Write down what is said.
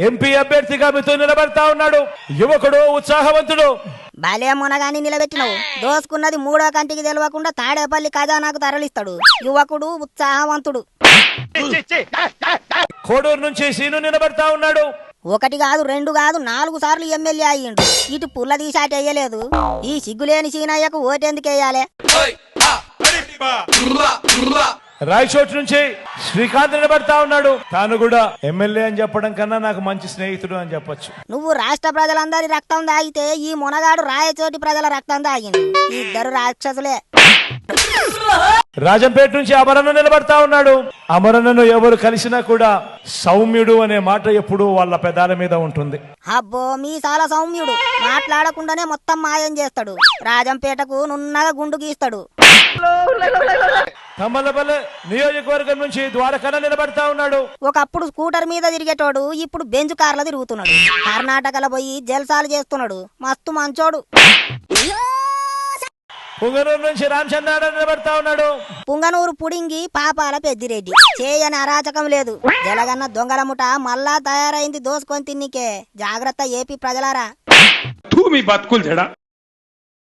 MP అభ్యర్థిగా మీతో నిలబడతా ఉన్నాడు. యువకుడు ఉత్సాహవంతుడు. బాలే మునగాని నిలబెట్టినవు. దోసుకున్నది మూడో కంటికి తెలియకుండా తాడేపల్లి ఖజానాకు తరలిస్తాడు. యువకుడు ఉత్సాహవంతుడు. కోడూరు నుంచి సీను నిలబడతా ఉన్నాడు. ఒకటి కాదు రెండు కాదు నాలుగు సార్లు ఎమ్మెల్యే అయ్యిండు. ఇటు పుల్ల తీసాటి వేయలేదు. ఈ సిగ్గులేని సీనయ్యకు ఓటెందుకు వేయాలి? రాయచోటి నుంచి శ్రీకాంత్ నిలబడతా ఉన్నాడు. తాను కూడా ఎమ్మెల్యే అని చెప్పడం కన్నా నాకు మంచి స్నేహితుడు అని చెప్పొచ్చు. నువ్వు రాష్ట్ర ప్రజలందరి రక్తం దాగితే ఈ మునగాడు రాయచోటి ప్రజల రక్తం ఈ ఇద్దరు రాక్షసులే. రాజంపేట నుంచి అమరన్న నిలబడతా ఉన్నాడు. అమరన్నను ఎవరు కలిసినా కూడా సౌమ్యుడు అనే మాట ఎప్పుడూ వాళ్ళ పెదాల మీద ఉంటుంది. అబ్బో మీసాల సౌమ్యుడు. మాట్లాడకుండానే మొత్తం మాయం చేస్తాడు. రాజంపేటకు నున్నగా గుండు గీస్తాడు. తమ్మలపల్లె నియోజకవర్గం నుంచి ద్వారకన్న నిలబడతా ఉన్నాడు. ఒకప్పుడు స్కూటర్ మీద తిరిగేటోడు ఇప్పుడు బెంచ్ కార్లో తిరుగుతున్నాడు. కర్ణాటకలో పోయి జల్సాలు చేస్తున్నాడు. మస్తు మంచోడు. పుంగనూరు నుంచి రామచంద్రారావు నిలబడతా ఉన్నాడు. పుంగనూరు పుడింగి పాపాల పెద్దిరెడ్డి. చేయని అరాచకం లేదు. జలగన్న దొంగల ముఠ మళ్ళా తయారైంది దోసుకొని తిన్నికే. జాగ్రత్త ఏపీ ప్రజలారా. తూ మీ బతుకులు జడా